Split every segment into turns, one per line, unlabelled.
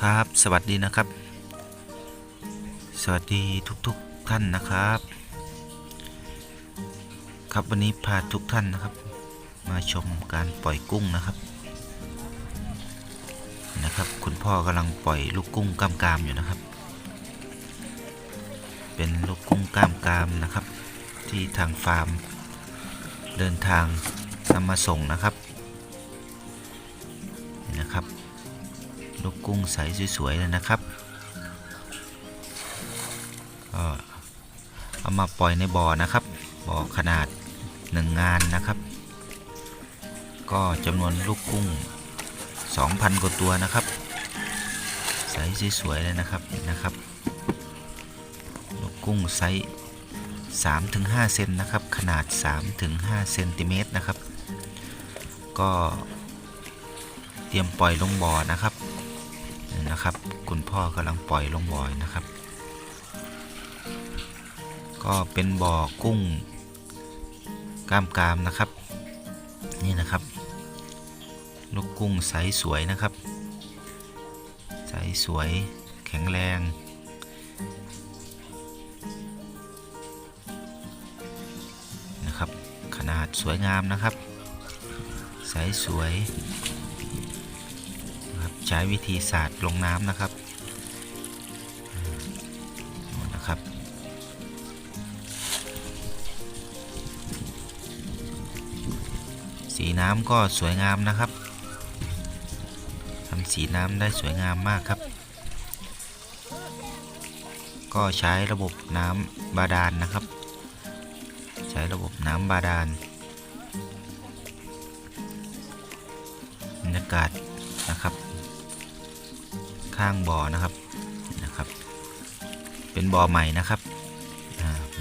ครับ สวัสดีนะครับ สวัสดีทุกๆทท่านนะครับ ครับวันนี้พาทุกท่านนะครับ มาชมการปล่อยกุ้งนะครับนะครับ คุณพ่อกำลังปล่อยลูกกุ้งกล้ามกามอยู่นะครับ เป็นลูกกุ้งกล้ามกามนะครับ ที่ทางฟาร์ม เดินทางนำมาส่งนะครับ ลูกกุ้งใสสวยๆเลยนะครับก็เอามาปล่อยในบ่อนะครับ บ่อขนาดหนึ่งงานนะครับ ก็จำนวนลูกกุ้ง 2,000 กว่าตัวนะครับ ใสสวยๆเลยนะครับนะครับ ลูกกุ้งไซส์3-5เซนนะครับ ขนาด 3-5เซนติเมตรนะครับ ก็เตรียมปล่อยลงบ่อนะครับ นะครับ คุณพ่อกำลังปล่อยลงบ่อยนะครับ ก็เป็นบ่อกุ้งกล้ามกรามนะครับ นี่นะครับ ลูกกุ้งใสสวยนะครับ ใสสวยแข็งแรงนะครับ ขนาดสวยงามนะครับ ใสสวย ใช้วิธีสาดลงน้ำนะครับอืมนู่นนะครับ สีน้ำก็สวยงามนะครับทำสีน้ำได้สวยงามมากครับ ก็ใช้ระบบน้ำบาดาลนนะครับ ใช้ระบบน้ำบาดาลบรรยากาศนะครับ ข้างบ่อนะครับนะครับ เป็นบ่อใหม่นะครับ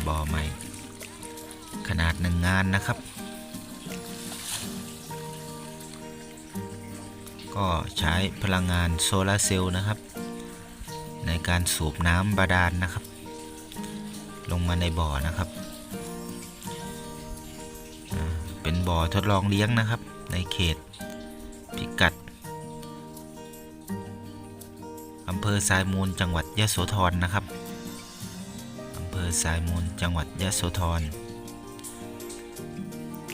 บ่อใหม่ ขนาดหนึ่งงานนะครับ ก็ใช้พลังงานโซลาร์เซลล์นะครับ ในการสูบน้ำบาดาลนนะครับ ลงมาในบ่อนะครับเป็นบ่อทดลองเลี้ยงนะครับ ในเขตพิกัด เภอสายมูลจังหวัดยะโสธรนะครับอำเภอสายมูลจังหวัดยะโสธร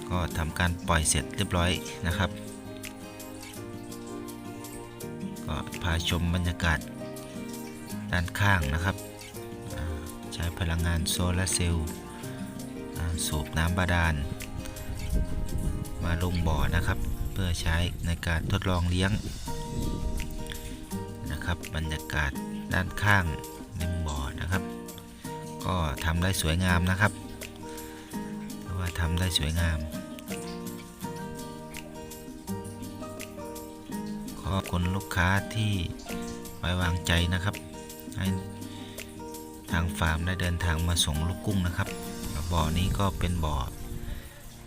ก็ทำการปล่อยเสร็จเรียบร้อยนะครับ ก็พาชมบรรยากาศด้านข้างนะครับ ใช้พลังงานโซลาร์เซลล์สูบน้ำบาดาล มาลงบ่อนะครับ เพื่อใช้ในการทดลองเลี้ยง นะครับ บรรยากาศด้านข้างริมบ่อนะครับ ก็ทำได้สวยงามนะครับเพราะว่าทำได้สวยงาม ขอบคุณลูกค้าที่ไว้วางใจนะครับ ให้ทางฟาร์มได้เดินทางมาส่งลูกกุ้งนะครับ บ่อนี้ก็เป็นบ่อ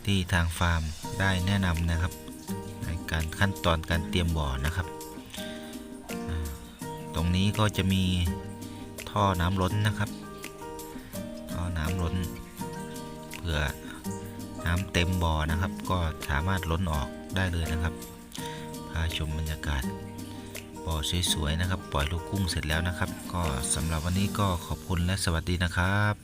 ที่ทางฟาร์มได้แนะนำนะครับ ในการขั้นตอนการเตรียมบ่อนะครับ ตรงนี้ก็จะมีท่อน้ำล้นนะครับ ท่อน้ำล้นเผื่อน้ำเต็มบ่อนะครับ ก็สามารถล้นออกได้เลยนะครับพาชมบรรยากาศบ่อสวยๆนะครับ ปล่อยลูกกุ้งเสร็จแล้วนะครับ ก็สำหรับวันนี้ก็ขอบคุณและสวัสดีนะครับ